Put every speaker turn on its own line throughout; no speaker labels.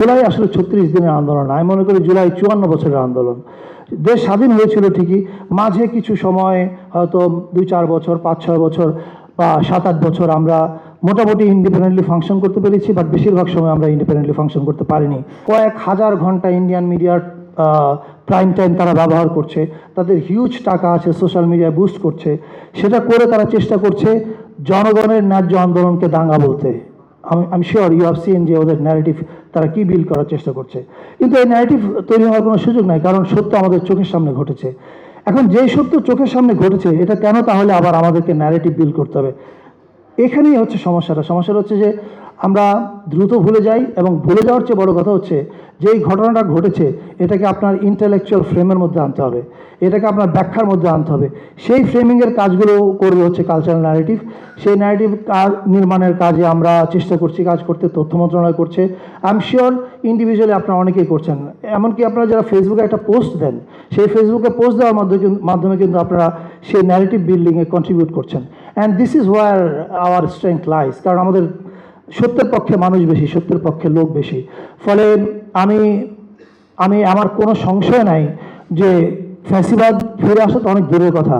জুলাই আসলে ছত্রিশ দিনের আন্দোলন। আমি মনে করি জুলাই চুয়ান্ন বছরের আন্দোলন। দেশ স্বাধীন হয়েছিল ঠিকই, মাঝে কিছু সময় হয়তো দুই চার বছর, পাঁচ ছয় বছর বা সাত আট বছর আমরা মোটামুটি ইন্ডিপেন্ডেন্টলি ফাংশন করতে পেরেছি বাট বেশিরভাগ সময় আমরা ইন্ডিপেন্ডেন্টলি ফাংশন করতে পারিনি। কয়েক হাজার ঘণ্টা ইন্ডিয়ান মিডিয়ার প্রাইম টাইম তারা ব্যবহার করছে। তাদের হিউজ টাকা আছে সোশ্যাল মিডিয়ায় বুস্ট করছে। সেটা করে তারা চেষ্টা করছে জনগণের ন্যায্য আন্দোলনকে দাঙ্গা বলতে। আমি আমি শিওর ইউ হ্যাভ সিন যে ওদের ন্যারেটিভ তারা কি বিল করার চেষ্টা করছে। কিন্তু এই ন্যারেটিভ তৈরি হওয়ার কোনো সুযোগ নাই, কারণ সত্য আমাদের চোখের সামনে ঘটেছে। এখন যেই সত্য চোখের সামনে ঘটেছে, এটা কেন তাহলে আবার আমাদেরকে ন্যারেটিভ বিল করতে হবে? এখানেই হচ্ছে সমস্যাটা। সমস্যাটা হচ্ছে যে আমরা দ্রুত ভুলে যাই এবং ভুলে যাওয়ার চেয়ে বড় কথা হচ্ছে যে এই ঘটনাটা ঘটেছে, এটাকে আপনার ইন্টেলেকচুয়াল ফ্রেমের মধ্যে আনতে হবে। এটাকে আপনার ব্যাখ্যার মধ্যে আনতে হবে। সেই ফ্রেমিংয়ের কাজগুলো করবে হচ্ছে কালচারাল ন্যারেটিভ সেই ন্যারেটিভ কাজ নির্মাণের কাজে আমরা চেষ্টা করছি, কাজ করতে, তথ্য মন্ত্রণালয় করছে। আই এম শিওর ইন্ডিভিজুয়ালি আপনারা অনেকেই করছেন। এমনকি আপনারা যারা ফেসবুকে একটা পোস্ট দেন, সেই ফেসবুকে পোস্ট দেওয়ার মাধ্যমে মাধ্যমে কিন্তু আপনারা সেই ন্যারেটিভ বিল্ডিংয়ে কন্ট্রিবিউট করছেন। And this is where our strength lies কারণ আমাদের সত্যের পক্ষে মানুষ বেশি, সত্যের পক্ষে লোক বেশি। ফলে আমি আমি আমার কোনো সংশয় নাই যে ফ্যাসিবাদ ফিরে আসা তো অনেক দূরের কথা।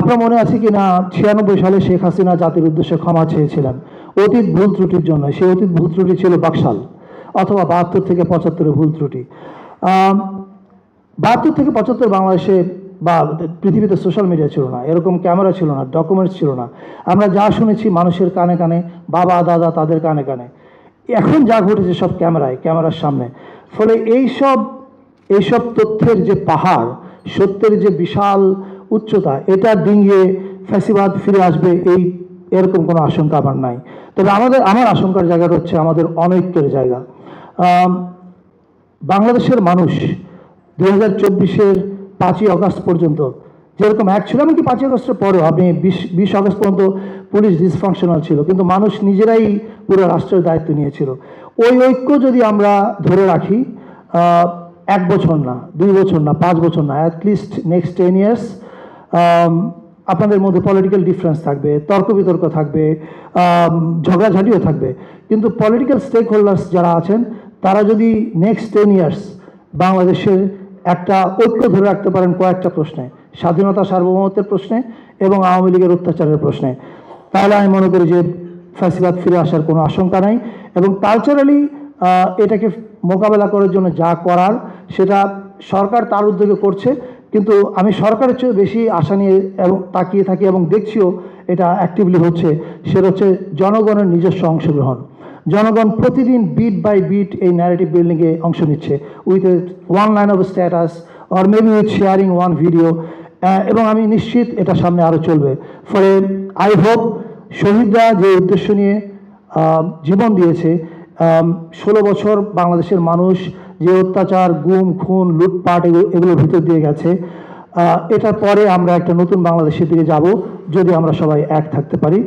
আপনার মনে আছে কি না, ছিয়ানব্বই সালে শেখ হাসিনা জাতির উদ্দেশ্যে ক্ষমা চেয়েছিলেন। অতীত ভুল ত্রুটির জন্য, সেই অতীত ভুল ত্রুটি ছিল বাকশাল অথবা বাহাত্তর থেকে পঁচাত্তরের ভুল ত্রুটি। বাহাত্তর থেকে পঁচাত্তর বাংলাদেশে বা পৃথিবীতে সোশ্যাল মিডিয়া ছিল না, এরকম ক্যামেরা ছিল না ডকুমেন্টস ছিল না। আমরা যা শুনেছি মানুষের কানে কানে, বাবা, দাদা তাদের কানে কানে। এখন যা ঘটেছে সব ক্যামেরায় ক্যামেরার সামনে। ফলে এই সব এইসব তথ্যের যে পাহাড়, সত্যের যে বিশাল উচ্চতা, এটা ডিঙ্গিয়ে ফ্যাসিবাদ ফিরে আসবে, এই এরকম কোনো আশঙ্কা আমার নাই। তবে আমাদের, আমার আশঙ্কার জায়গাটা হচ্ছে আমাদের অনৈক্যের জায়গা। বাংলাদেশের মানুষ দু হাজার চব্বিশের পাঁচই আগস্ট পর্যন্ত। যেরকম এক ছিল, এমনকি পাঁচই আগস্টের পরেও আপনি বিশ বিশ আগস্ট পর্যন্ত পুলিশ ডিসফাংশনাল ছিল, কিন্তু মানুষ নিজেরাই পুরো রাষ্ট্রের দায়িত্ব নিয়েছিল। ওই ঐক্য যদি আমরা ধরে রাখি এক বছর না, দুই বছর না, পাঁচ বছর না অ্যাটলিস্ট নেক্সট টেন ইয়ার্স আপনাদের মধ্যে পলিটিক্যাল ডিফারেন্স থাকবে, তর্ক বিতর্ক থাকবে ঝগড়াঝাটিও থাকবে। কিন্তু পলিটিক্যাল স্টেক হোল্ডার্স যারা আছেন, তারা যদি নেক্সট টেন ইয়ার্স বাংলাদেশের একটা ঐক্য ধরে রাখতে পারেন কয়েকটা প্রশ্নে, স্বাধীনতা সার্বভৌমত্বের প্রশ্নে এবং আওয়ামী লীগের অত্যাচারের প্রশ্নে। তাহলে আমি মনে করি যে ফ্যাসিবাদ ফিরে আসার কোনো আশঙ্কা নাই এবং কালচারালি এটাকে মোকাবেলা করার জন্য যা করার সেটা সরকার তার উদ্যোগে করছে। কিন্তু আমি সরকারের চেয়ে বেশি আশা নিয়ে এবং তাকিয়ে থাকি এবং দেখছিও এটা অ্যাক্টিভলি হচ্ছে। সেটা হচ্ছে জনগণের নিজস্ব অংশগ্রহণ। জনগণ প্রতিদিন বিট বাই বিট এই ন্যারেটিভ বিল্ডিংয়ে অংশ নিচ্ছে with one line of status or maybe with sharing one video এবং আমি নিশ্চিত এটা সামনে আরও চলবে। ফলে আই হোপ শহীদরা যে উদ্দেশ্য নিয়ে জীবন দিয়েছে ষোলো বছর বাংলাদেশের মানুষ যে অত্যাচার, গুম, খুন, লুটপাট এগুলো এগুলোর ভিতর দিয়ে গেছে এটার পরে আমরা একটা নতুন বাংলাদেশের দিকে যাব, যদি আমরা সবাই এক থাকতে পারি।